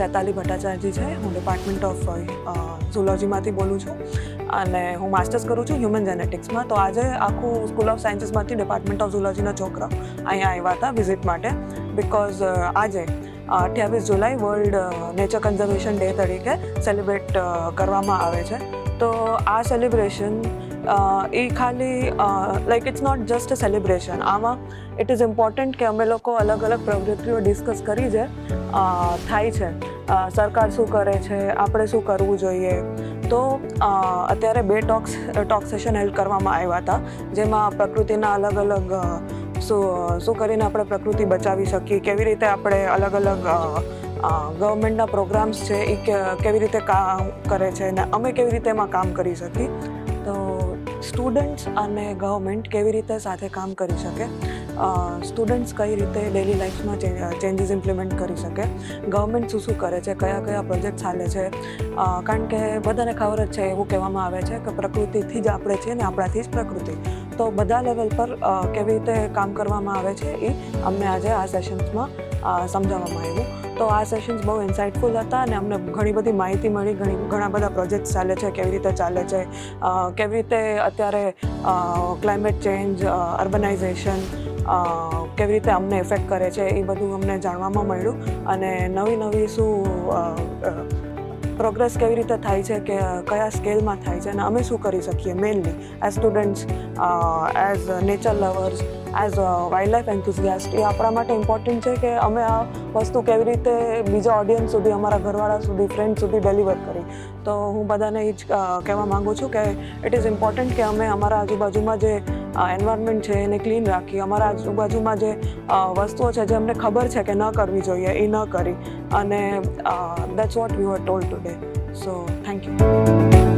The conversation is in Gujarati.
ચેતાલી ભટ્ટાચાર્યજી છે. હું ડિપાર્ટમેન્ટ ઓફ ઝુલોજીમાંથી બોલું છું અને હું માસ્ટર્સ કરું છું હ્યુમન જેનેટિક્સમાં તો આજે આખું સ્કૂલ ઓફ સાયન્સીસમાંથી ડિપાર્ટમેન્ટ ઓફ ઝુલોજીના છોકરા અહીંયા આવ્યા હતા વિઝિટ માટે. બિકોઝ આજે અઠ્યાવીસ જુલાઈ વર્લ્ડ નેચર કન્ઝર્વેશન ડે તરીકે સેલિબ્રેટ કરવામાં આવે છે. તો આ સેલિબ્રેશન એ ખાલી like it's not just a celebration આમાં ઇટ ઇઝ ઇમ્પોર્ટન્ટ કે અમે લોકો અલગ અલગ પ્રવૃત્તિઓ ડિસ્કસ કરી છે થાય છે સરકાર શું કરે છે આપણે શું કરવું જોઈએ તો અત્યારે બે ટોક્સ ટોક સેશન હેલ્ડ કરવામાં આવ્યા હતા જેમાં પ્રકૃતિના અલગ અલગ શું શું કરીને આપણે પ્રકૃતિ બચાવી શકીએ કેવી રીતે આપણે અલગ અલગ ગવર્મેન્ટના પ્રોગ્રામ્સ છે એ કેવી રીતે કામ કરે છે ને અમે કેવી રીતે એમાં કામ કરી શકીએ સ્ટુડન્ટ્સ અને ગવર્મેન્ટ કેવી રીતે સાથે કામ કરી શકે? સ્ટુડન્ટ્સ કઈ રીતે ડેલી લાઈફમાં ચેન્જીસ ઇમ્પ્લિમેન્ટ કરી શકે? ગવર્મેન્ટ શું શું કરે છે? કયા કયા પ્રોજેક્ટ ચાલે છે? કારણ કે બધાને ખબર જ છે, એવું કહેવામાં આવે છે કે પ્રકૃતિથી જ આપણે છીએ ને આપણાથી જ પ્રકૃતિ. તો બધા લેવલ પર કેવી રીતે કામ કરવામાં આવે છે એ અમને આજે આ સેશન્સમાં સમજાવવામાં આવ્યું. તો આ સેશન્સ બહુ ઇન્સાઇટફુલ હતા અને અમને ઘણી બધી માહિતી મળી, ઘણી, ઘણા બધા પ્રોજેક્ટ્સ ચાલે છે, કેવી રીતે ચાલે છે કેવી રીતે અત્યારે ક્લાઇમેટ ચેન્જ અર્બનાઇઝેશન કેવી રીતે અમને ઇફેક્ટ કરે છે એ બધું અમને જાણવામાં મળ્યું. અને નવી નવી શું પ્રોગ્રેસ કેવી રીતે થાય છે કે કયા સ્કેલમાં થાય છે અને અમે શું કરી શકીએ mainly as students as nature lovers as wildlife enthusiast એ આપણા માટે ઇમ્પોર્ટન્ટ છે કે અમે આ વસ્તુ કેવી રીતે બીજા ઓડિયન્સ સુધી, અમારા ઘરવાળા સુધી ફ્રેન્ડ સુધી ડિલિવર કરી. તો હું બધાને એ જ કહેવા માગું છું કે ઇટ ઇઝ ઇમ્પોર્ટન્ટ કે અમે અમારા આજુબાજુમાં જે એન્વાયરમેન્ટ છે, એને ક્લીન રાખીએ. અમારા આજુબાજુમાં જે વસ્તુઓ છે જે અમને ખબર છે કે ન કરવી જોઈએ, એ ન કરી. અને that's what you were told today so thank you